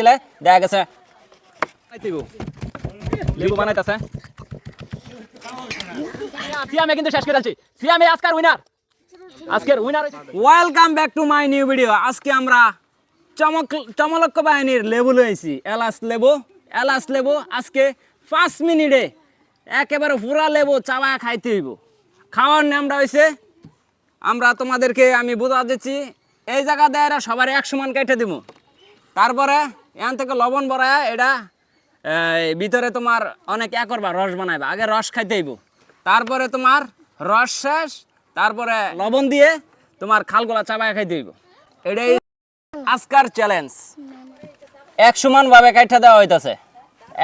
দিলে দেখা গেছে। লেবু বানাইতেছে। সিয়ামে কিন্তু শেষ করে আছি সিয়ামে আজকের উইনার আজকের winner welcome back to my new video আজকে আমরা চমক চমলক্ষ বাহিনীর লেবু লইছি এলাচ লেবু। এলাচ লেবু আজকে পাঁচ মিনিটে একেবারে পুরা লেবু চাওয়া খাইতে হইব। খাওয়ার নামটা হয়েছে আমরা তোমাদেরকে আমি বোঝা দিচ্ছি। এই জায়গা দেয় সবার এক সমান কেটে দিব তারপরে এখান থেকে লবণ বড়ায় এটা ভিতরে তোমার অনেক এ করবা রস বানাইবা। আগে রস খাইতে হইব। তারপরে তোমার রস শেষ, তারপরে লবণ দিয়ে তোমার খালগুলা চাবায় খাইতে হইব। এটাই আজকার চ্যালেঞ্জ এক সমান ভাবে কাইটা দেওয়া হইতাছে।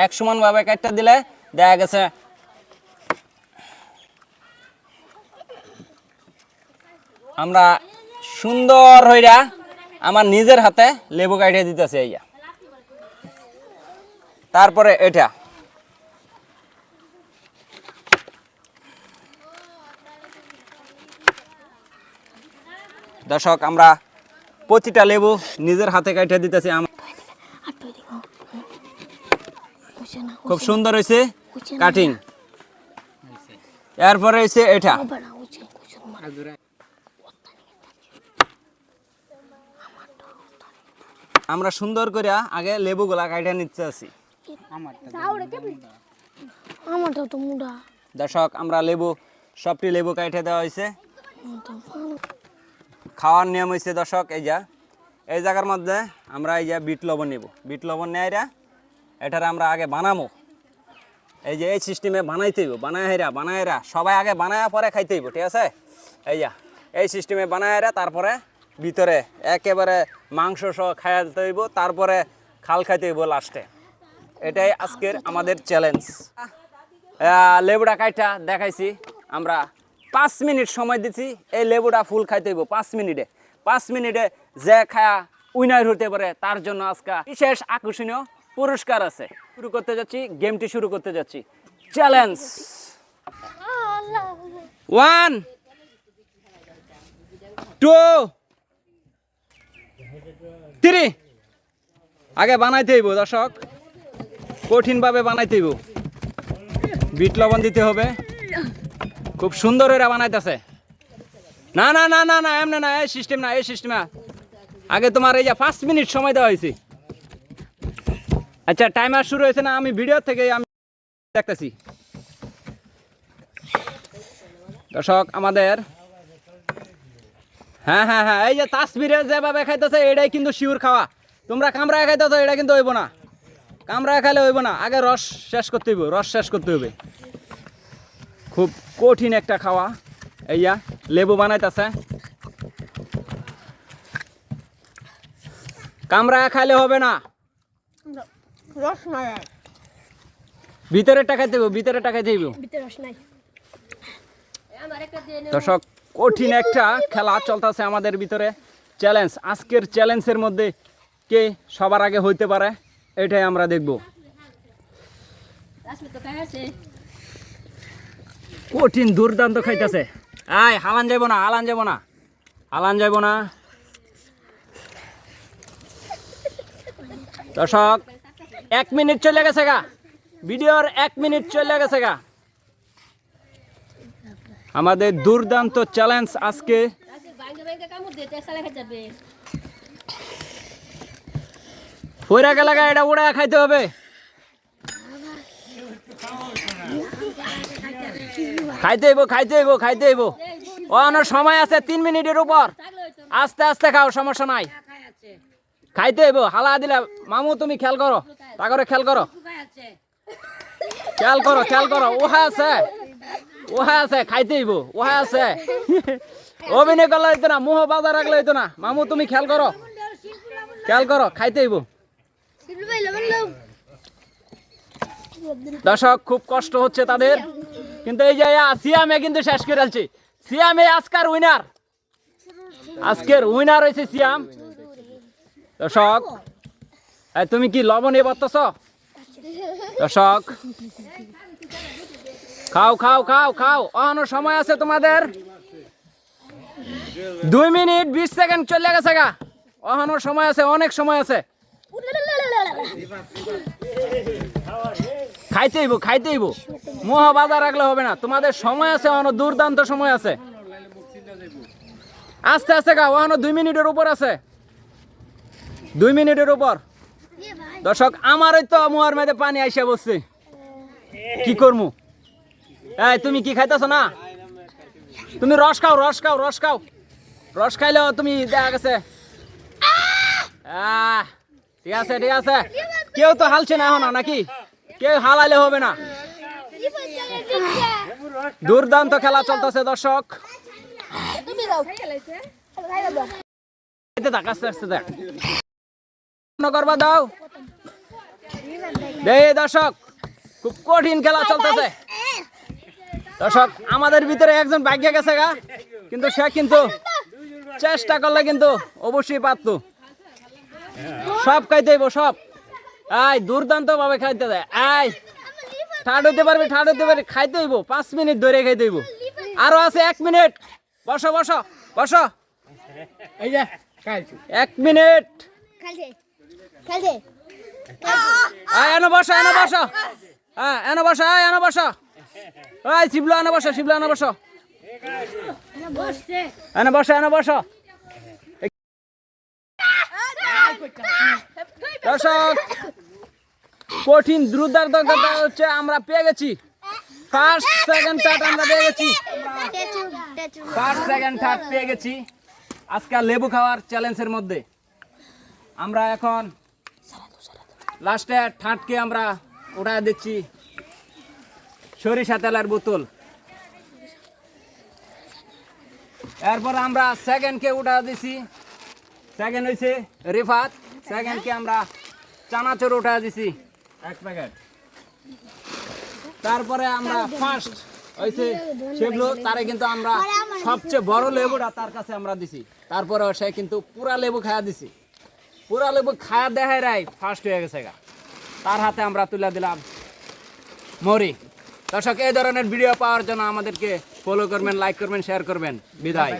এক সমান ভাবে কাইটা দিলে দেখা গেছে আমরা সুন্দর হইরা আমার নিজের হাতে লেবু কাটিয়ে দিতেছে এইয়া। তারপরে এটা। দর্শক, আমরা প্রতিটা লেবু নিজের হাতে কাটিয়ে দিতেছি। খুব সুন্দর হয়েছে কাটিং। এরপরে হয়েছে এটা। আমরা সুন্দর করে আগে লেবুগুলা কাটিয়ে নিচ্ছে আছি আমারটা তো মুডা। দর্শক আমরা লেবু সবটি লেবু কাইটে দেওয়া হয়েছে খাওয়ার নিয়ম হয়েছে দর্শক এই যা। এই জায়গার মধ্যে আমরা এই যে বিট লবণ নেব। বিট লবণ নেয়রা এটার আমরা আগে বানাবো এই যে এই সিস্টেমে বানাইতে হইব বানায় হেরা বানায় হেরা সবাই আগে বানায় পরে খাইতে হইব ঠিক আছে? এই যা এই সিস্টেমে বানায় হেরা তারপরে ভিতরে একেবারে মাংস সহ খাইয়া দিতে হইব তারপরে খাল খাইতে হইব লাস্টে। এটাই আজকের আমাদের চ্যালেঞ্জ লেবুটা কাইটা দেখাইছি, আমরা পাঁচ মিনিট সময় দিছি, এই লেবুটা ফুল খাইতে হইব পাঁচ মিনিটে। পাঁচ মিনিটে যে খায়া উইনার হতে পারে, তার জন্য আজকে বিশেষ আকর্ষণীয় পুরস্কার আছে। শুরু করতে যাচ্ছি গেমটি শুরু করতে যাচ্ছি। চ্যালেঞ্জ ওয়ান টু থ্রি আগে বানাইতে হইব, দর্শক। কঠিনভাবে বানাইতে হইব বিট লবণ দিতে হবে। খুব সুন্দর এরা বানাইতেছে। না না না না না, এমনি না, এই সিস্টেম না, এই সিস্টেম না। আগে তোমার এই যে পাঁচ মিনিট সময় দেওয়া হয়েছে। আচ্ছা টাইমার শুরু হয়েছে না, আমি ভিডিও থেকে আমি দেখতেছি। দর্শক, আমাদের হ্যাঁ হ্যাঁ হ্যাঁ এই যে তাসবিরে যেভাবে খাইতেছে, এটাই কিন্তু শিউর খাওয়া। তোমরা কামড়ায় খাইতেছো, এটা কিন্তু হইব না। কামড়ায় খাইলে হইব না আগে রস শেষ করতে হইব রস শেষ করতে হবে খুব কঠিন একটা খাওয়া এইয়া লেবু বানাইতেছে। কামড়ায় খাইলে হবে না। রস নাই ভিতরে টাকাইতে হইব ভিতরে রস নাই। দর্শক কঠিন একটা খেলা চলতেছে আমাদের ভিতরে। চ্যালেঞ্জ আজকের চ্যালেঞ্জের মধ্যে কে সবার আগে হইতে পারে? এটাই আমরা দেখব। কঠিন দুর্দান্ত খাইতেছে। আয় হালান যাইব না হালান যাইব না। হালান যাইব না। দর্শক এক মিনিট চলে গেছে গা। ভিডিওর এক মিনিট চলে গেছে গা। আমাদের দুর্দান্ত চ্যালেঞ্জ আজকে। পয়রা গেলে এটা উড়া খাইতে হবে। খাইতে হইব খাইতে হইব খাইতে হইব। অনেক সময় আছে তিন মিনিটের উপর। আস্তে আস্তে খাও, সমস্যা নাই। খাইতে হইব, হালা দিলে। মামু, তুমি খেয়াল করো তা করে খেয়াল করো। খেয়াল করো খেয়াল করো ওহা আছে। ওহা আছে, খাইতে হইব ওহা আছে। অভিনয় করলে হইতো না, মুহ বাজার রাখলে হইতো না। মামু, তুমি খেয়াল করো। খেয়াল করো, খাইতে হইব। দর্শক খুব কষ্ট হচ্ছে তাদের। কিন্তু এই যে সিয়ামে কিন্তু শেষ করে আলছি সিয়ামে আজকের উইনার আজকের উইনার হয়েছে সিয়াম। দর্শক তুমি কি লবণ এ বর্তছ দর্শক খাও খাও খাও খাও। অহনো সময় আছে তোমাদের। দুই মিনিট বিশ সেকেন্ড চলে গেছে গা। অহনো সময় আছে অনেক সময় আছে। খাইতে হইব খাইতে বাজার রাখলে হবে না। তোমাদের সময় আছে অন দুর্দান্ত সময় আছে। আস্তে আস্তে গা ওখানে দুই মিনিটের উপর আছে। দুই মিনিটের উপর। দর্শক আমারই তো মুহার মেয়েদের পানি আইসা বসছে। কি করমু? এই তুমি কি খাইতেছ না? তুমি রস খাও রস খাও রস খাও। রস খাইলেও তুমি দেখা গেছে। আহ, ঠিক আছে ঠিক আছে। কেউ তো হালছে না এখন নাকি? কেউ হালাইলে হবে না। দুর্দান্ত খেলা চলতেছে, দর্শক। দাও। দে দর্শক, খুব কঠিন খেলা চলতেছে। দর্শক, আমাদের ভিতরে একজন ভাগ্য গেছে গা। কিন্তু সে কিন্তু চেষ্টা করলে কিন্তু অবশ্যই পারতো। সব খাইতে হইব, সব। আয় দুর্দান্ত ভাবে খাইতে দেয়। আয় ঠাড হইতে পারবি ঠাড হইতে পারবি, খাইতে হইব। পাঁচ মিনিট ধরে খাইতে হইব। আরও আছে এক মিনিট। বসো বসো বসো। এই যে এক মিনিট। আয়, এনে বসো এনে বসো। হ্যাঁ এনে বসো, আয়, এনে বসো। ওই শিবলো, এনে বসো, শিবলা, এনে বসো। এনে বসো এনে বসো। দর্শক, কঠিন দ্রুতার দরকার হচ্ছে আমরা পেয়ে গেছি। ফার্স্ট সেকেন্ড থার্ড আমরা পেয়ে গেছি। ফার্স্ট সেকেন্ড থার্ড পেয়ে গেছি। আজকে লেবু খাওয়ার চ্যালেঞ্জের মধ্যে। আমরা এখন লাস্টে থার্ডকে আমরা উঠায় দিচ্ছি। সরিষা তেলের বোতল। এরপর আমরা সেকেন্ডকে উঠা দিছি। সেকেন্ড হয়েছে রিফাত। সেকেন্ডকে আমরা চানাচুর উঠা দিছি। এক প্যাকেট। তারপরে আমরা ফার্স্ট হয়েছে সেগুলো তারে কিন্তু আমরা সবচেয়ে বড় লেবুটা তার কাছে আমরা দিছি। তারপরে সে কিন্তু পুরা লেবু খায়া দিছি। পুরা লেবু খায়া দেখায় রাই ফার্স্ট হয়ে গেছে গা। তার হাতে আমরা তুলে দিলাম মরি দর্শক এই ধরনের ভিডিও পাওয়ার জন্য আমাদেরকে ফলো করবেন লাইক করবেন শেয়ার করবেন। বিদায়।